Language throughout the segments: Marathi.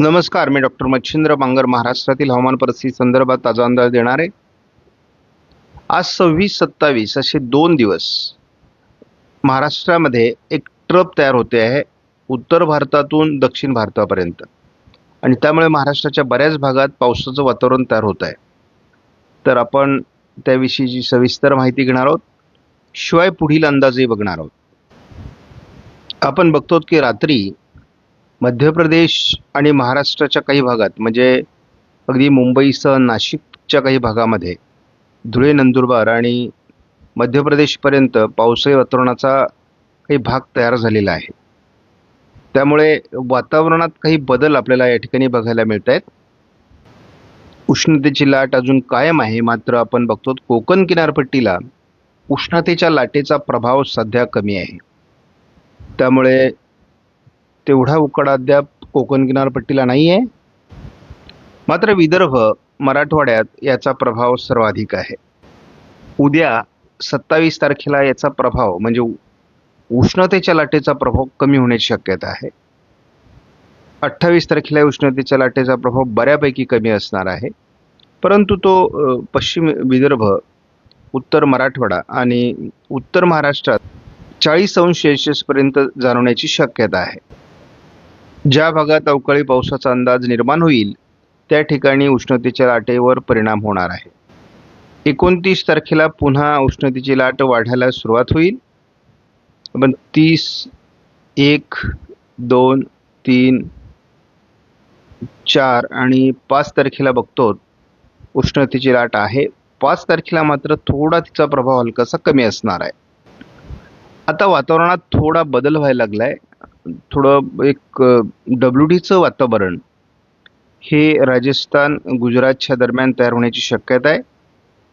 नमस्कार मी डॉक्टर मच्छिंद्र बांगर महाराष्ट्रातील हवामान परिस्थिती संदर्भात ताजा अंदाज देणार. आहे आज सव्वीस सत्तावीस असे दोन दिवस महाराष्ट्रामध्ये एक ट्रप तयार होते आहे उत्तर भारतातून दक्षिण भारतापर्यंत. आणि त्यामुळे महाराष्ट्राच्या बऱ्याच भागात पावसाचं वातावरण तयार होत आहे. तर आपण त्याविषयीची सविस्तर माहिती घेणार आहोत शिवाय पुढील अंदाजही बघणार आहोत. आपण बघतो की रात्री मध्य प्रदेश आणि महाराष्ट्राच्या काही भागात म्हणजे अगदी मुंबईसह नाशिकच्या काही भागामध्ये धुळे नंदुरबार आणि मध्य प्रदेशपर्यंत पावसाळी वातावरणाचा काही भाग तयार झालेला आहे. त्यामुळे वातावरणात काही बदल आपल्याला या ठिकाणी बघायला मिळत आहेत उष्णतेची लाट अजून कायम आहे मात्र आपण बघतो कोकण किनारपट्टीला उष्णतेच्या लाटेचा प्रभाव सध्या कमी आहे. त्यामुळे तेवढा उकाडा अद्याप कोकण किनारपट्टीला नाही आहे मात्र विदर्भ मराठवाड्यात याचा प्रभाव सर्वाधिक आहे. उद्या सत्तावीस तारखेला याचा प्रभाव म्हणजे उष्णतेच्या लाटेचा प्रभाव कमी होण्याची शक्यता आहे. अठ्ठावीस तारखेला उष्णतेच्या लाटेचा प्रभाव बऱ्यापैकी कमी असणार आहे. परंतु तो पश्चिम विदर्भ उत्तर मराठवाडा आणि उत्तर महाराष्ट्रात चाळीस अंश सेल्सिअसपर्यंत जाणवण्याची शक्यता आहे. ज्या भागात अवकाळी पावसाचा अंदाज निर्माण होईल त्या ठिकाणी उष्णतेच्या लाटेवर परिणाम होणार आहे. एकोणतीस तारखेला पुन्हा उष्णतेची लाट वाढायला सुरुवात होईल. पण तीस एक दोन तीन चार आणि पाच तारखेला बघतो उष्णतेची लाट आहे. पाच तारखेला मात्र थोडा तिचा प्रभाव हलकासा कमी असणार आहे. आता वातावरणात थोडा बदल व्हायला लागला आहे थोडं एक डब्ल्यू डीचं वातावरण हे राजस्थान गुजरातच्या दरम्यान तयार होण्याची शक्यता आहे.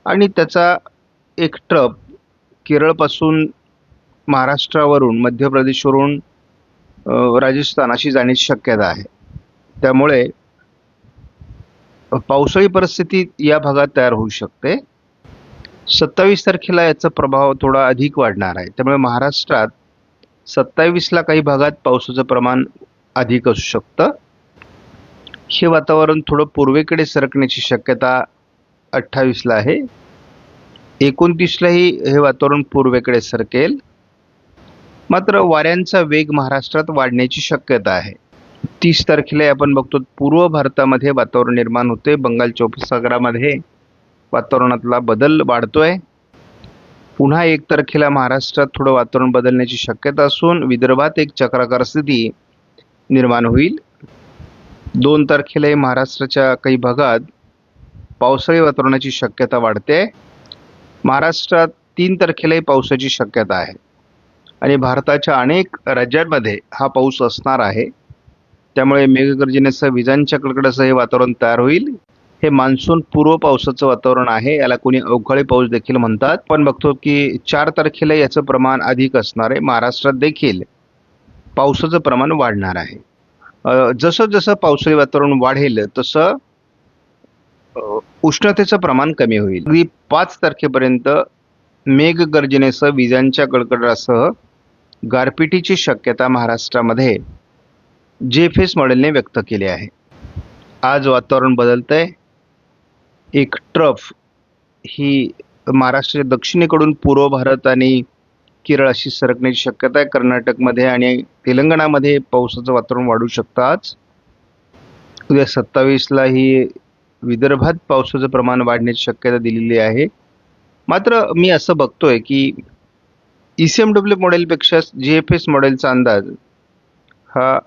आणि त्याचा एक ट्रप केरळपासून महाराष्ट्रावरून मध्य प्रदेशवरून राजस्थान अशी जाण्याची शक्यता आहे. त्यामुळे पावसाळी परिस्थिती या भागात तयार होऊ शकते. सत्तावीस तारखेला याचा प्रभाव थोडा अधिक वाढणार आहे. त्यामुळे महाराष्ट्रात सत्तावीसला काही भागात पावसाचं प्रमाण अधिक असू शकतं. हे वातावरण थोडं पूर्वेकडे सरकण्याची शक्यता अठ्ठावीसला आहे. एकोणतीसलाही हे वातावरण पूर्वेकडे सरकेल. मात्र वाऱ्यांचा वेग महाराष्ट्रात वाढण्याची शक्यता आहे. तीस तारखेला आपण बघतो पूर्व भारतामध्ये वातावरण निर्माण होते बंगालच्या उपसागरामध्ये वातावरणातला बदल वाढतोय. पुन्हा एक तारखेला महाराष्ट्रात थोडं वातावरण बदलण्याची शक्यता असून विदर्भात एक चक्राकार स्थिती निर्माण होईल. दोन तारखेलाही महाराष्ट्राच्या काही भागात पावसाळी वातावरणाची शक्यता वाढते. महाराष्ट्रात तीन तारखेलाही पावसाची शक्यता आहे. आणि भारताच्या अनेक राज्यांमध्ये हा पाऊस असणार आहे. त्यामुळे मेघगर्जनेसह विजांच्या कडकडासह हे वातावरण तयार होईल. हे मान्सून पूर्व पावसाचं वातावरण आहे. याला कोणी अवकाळी पाऊस देखील म्हणतात. पण बघतो की चार तारखेला याचं प्रमाण अधिक असणार आहे महाराष्ट्रात देखील पावसाचं प्रमाण वाढणार आहे. जसं जसं पावसाळी वातावरण वाढेल तसं उष्णतेचं प्रमाण कमी होईल. अगदी पाच तारखेपर्यंत मेघगर्जनेसह विजांच्या गडगडासह गारपिटीची शक्यता महाराष्ट्रामध्ये जे फेस मॉडेलने व्यक्त केली आहे. आज वातावरण बदलतंय. एक ट्रफ ही महाराष्ट्राच्या दक्षिणेकडून पूर्व भारत आणि केरळ अशी सरकण्याची शक्यता आहे. कर्नाटकमध्ये आणि तेलंगणामध्ये पावसाचं वातावरण वाढू शकतं आज उद्या सत्तावीसला ही विदर्भात पावसाचं प्रमाण वाढण्याची शक्यता दिलेली आहे. मात्र मी असं बघतोय की ई सी एम डब्ल्यू मॉडेलपेक्षा जी एफ एस मॉडेलचा अंदाज हा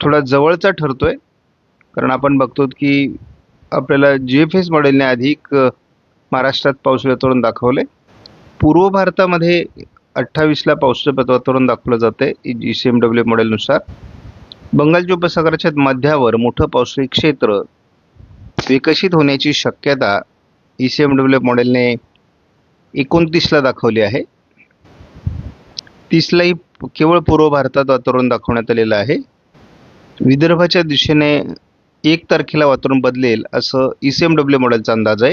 थोडा जवळचा ठरतोय. कारण आपण बघतो की आपल्याला जी एफ एस मॉडेलने अधिक महाराष्ट्रात पावसाळी वातावरण दाखवले. पूर्व भारतामध्ये अठ्ठावीसला पावसाचं वातावरण दाखवलं जाते जी सी एम डब्ल्यू मॉडेलनुसार बंगालच्या उपसागराच्या मध्यावर मोठं पावसाळी क्षेत्र विकसित होण्याची शक्यता ई सी एम डब्ल्यू मॉडेलने एकोणतीसला दाखवली आहे. तीसलाही केवळ पूर्व भारतात वातावरण दाखवण्यात आलेलं आहे. विदर्भाच्या दिशेने एक तारखेला वातावरण बदलेल असं ई सी एम डब्ल्यू मॉडेलचा अंदाज आहे.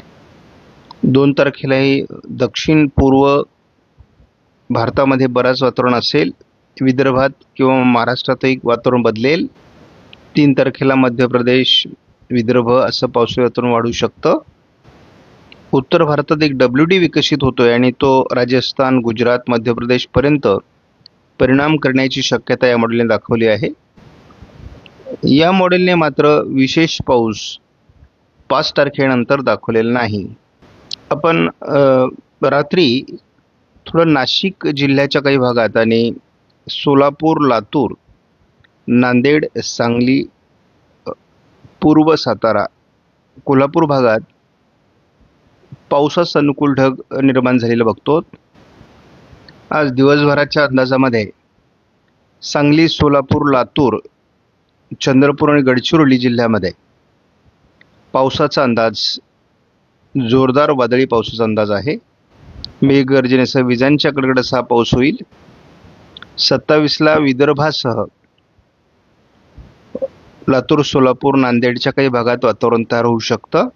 दोन तारखेलाही दक्षिण पूर्व भारतामध्ये बराच वातावरण असेल. विदर्भात किंवा महाराष्ट्रातही वातावरण बदलेल. तीन तारखेला मध्य प्रदेश विदर्भ असं पावसाळी वातावरण वाढू शकतं. उत्तर भारतात एक डब्ल्यू डी विकसित होतोय आणि तो राजस्थान गुजरात मध्य प्रदेशपर्यंत परिणाम करण्याची शक्यता या मॉडेलने दाखवली आहे. या मॉडेलने मात्र विशेष पाऊस पाच तारखेनंतर दाखवलेला नाही. आपण रात्री थोडं नाशिक जिल्ह्याच्या काही भागात आणि सोलापूर लातूर नांदेड सांगली पूर्व सातारा कोल्हापूर भागात पावसास अनुकूल ढग निर्माण झालेलं बघतो. आज दिवसभराच्या अंदाजामध्ये सांगली सोलापूर लातूर चंद्रपूर आणि गडचिरोली जिल्ह्यामध्ये पावसाचा अंदाज जोरदार वादळी पावसाचा अंदाज आहे. मेघगर्जनेसह विजांच्या कडकडासह पाऊस होईल. सत्तावीसला विदर्भासह लातूर सोलापूर नांदेडच्या काही भागात वातावरण तयार होऊ शकतं.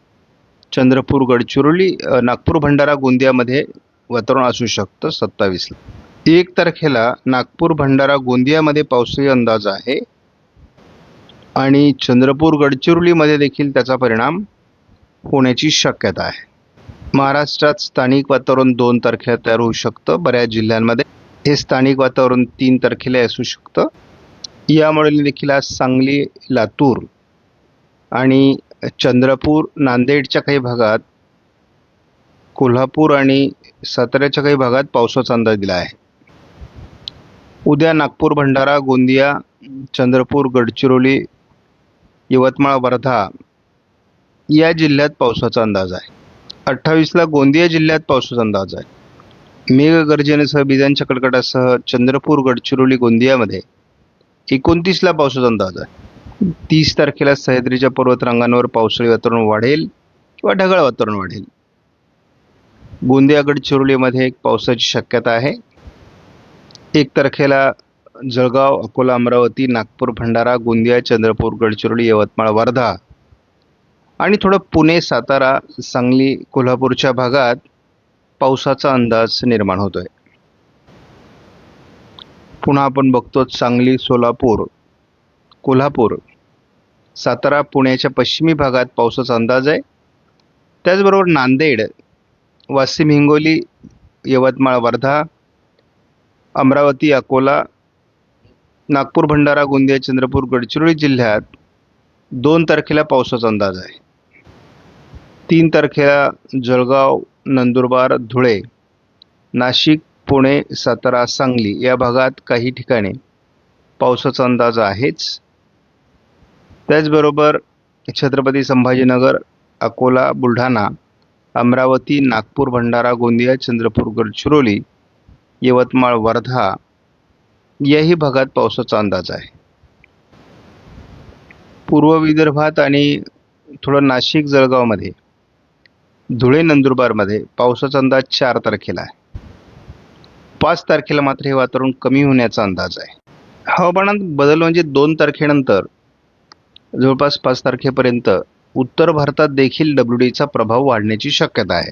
चंद्रपूर गडचिरोली नागपूर भंडारा गोंदियामध्ये वातावरण असू शकतं सत्तावीसला. एक तारखेला नागपूर भंडारा गोंदियामध्ये पावसाळी अंदाज आहे. आणि चंद्रपूर गडचिरोलीमध्ये देखील त्याचा परिणाम होण्याची शक्यता आहे. महाराष्ट्रात स्थानिक वातावरण दोन तारखेला तयार होऊ शकतं. बऱ्याच जिल्ह्यांमध्ये हे स्थानिक वातावरण तीन तारखेला असू शकतं. यामुळे देखील आज सांगली लातूर आणि चंद्रपूर नांदेडच्या काही भागात कोल्हापूर आणि साताऱ्याच्या काही भागात पावसाचा अंदाज दिला आहे. उद्या नागपूर भंडारा गोंदिया चंद्रपूर गडचिरोली यवतमाळ वर्धा या जिल्ह्यात पावसाचा अंदाज आहे. अठ्ठावीसला गोंदिया जिल्ह्यात पावसाचा अंदाज आहे. मेघगर्जनेसह बिजांच्या कडकडासह चंद्रपूर गडचिरोली गोंदियामध्ये एकोणतीसला पावसाचा अंदाज आहे. तीस तारखेला सह्याद्रीच्या पर्वतरांगांवर पावसाळी वातावरण वाढेल किंवा ढगाळ वातावरण वाढेल. गोंदिया गडचिरोलीमध्ये एक पावसाची शक्यता आहे. एक तारखेला जळगाव अकोला अमरावती नागपूर भंडारा गोंदिया चंद्रपूर गडचिरोली यवतमाळ वर्धा आणि थोडं पुणे सातारा सांगली कोल्हापूरच्या भागात पावसाचा अंदाज निर्माण होतो आहे पुन्हा आपण बघतो सांगली सोलापूर कोल्हापूर सातारा पुण्याच्या पश्चिमी भागात पावसाचा अंदाज आहे. त्याचबरोबर नांदेड वाशिम हिंगोली यवतमाळ वर्धा अमरावती अकोला नागपूर भंडारा गोंदिया चंद्रपूर गडचिरोली जिल्ह्यात दोन तारखेला पावसाचा अंदाज आहे. तीन तारखेला जळगाव नंदुरबार धुळे नाशिक पुणे सातारा सांगली या भागात काही ठिकाणी पावसाचा अंदाज आहेच. त्याचबरोबर छत्रपती संभाजीनगर अकोला बुलढाणा अमरावती नागपूर भंडारा गोंदिया चंद्रपूर गडचिरोली यवतमाळ वर्धा याही भागात पावसाचा अंदाज आहे. पूर्व विदर्भात आणि थोडं नाशिक जळगावमध्ये धुळे नंदुरबारमध्ये पावसाचा अंदाज चार तारखेला आहे. पाच तारखेला मात्र हे वातावरण कमी होण्याचा अंदाज आहे. हवामानात बदल म्हणजे दोन तारखेनंतर जवळपास पाच तारखेपर्यंत उत्तर भारतात देखील डब्ल्यू डीचा प्रभाव वाढण्याची शक्यता आहे.